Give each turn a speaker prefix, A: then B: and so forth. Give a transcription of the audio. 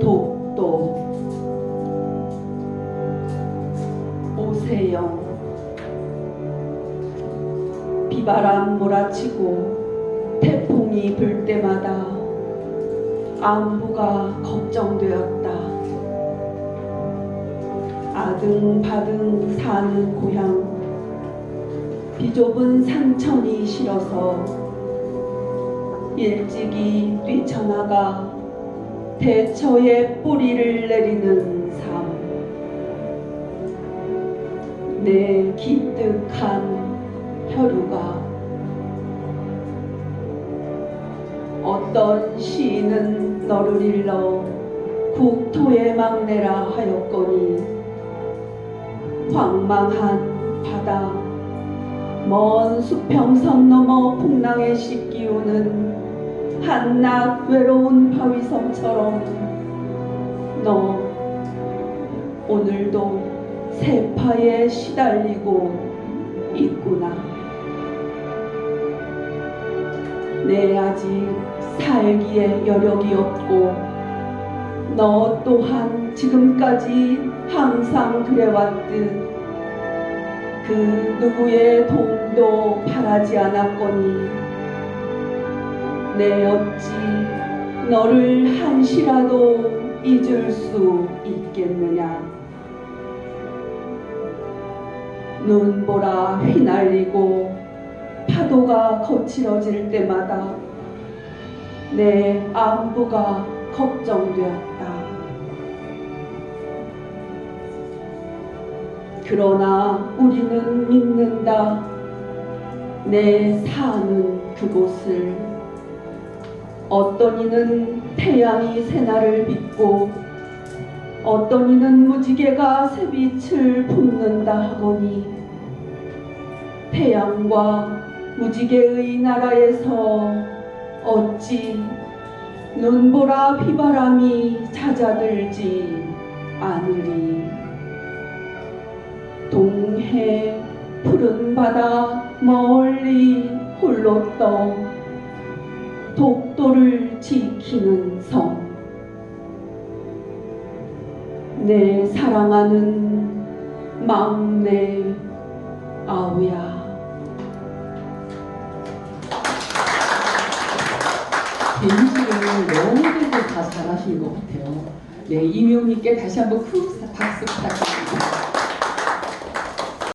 A: 독도. 오세영 비바람 몰아치고 태풍이 불 때마다 안부가 걱정되었다. 아등바등 사는 고향 비좁은 산천이 싫어서 일찍이 뛰쳐나가 대처에 뿌리를 내리는 삶. 내 기특한 혈유가 어떤 시인은 너를 일러 국토의 막내라 하였거니 황망한 바다 먼 수평선 넘어 풍랑에 씻기우는 한낮 외로운 바위섬처럼 너 오늘도 세파에 시달리고 있구나. 내 아직 살기에 여력이 없고 너 또한 지금까지 항상 그래왔듯 그 누구의 도움도 바라지 않았거니 내 어찌 너를 한시라도 잊을 수 있겠느냐 눈보라 휘날리고 파도가 거칠어질 때마다 내 안부가 걱정되었다. 그러나 우리는 믿는다. 내 사는 그곳을 어떤 이는 태양이 새날을 빚고 어떤 이는 무지개가 새빛을 품는다 하거니 태양과 무지개의 나라에서 어찌 눈보라 비바람이 찾아들지 않으리? 동해 푸른 바다 멀리 홀로 떠 독도를 지키는 섬내 사랑하는 막내 아우야
B: 벤지를 너무나도 다 잘하신 것 같아요. 네, 이미호님께 다시 한번 큰 박수 부탁드립니다.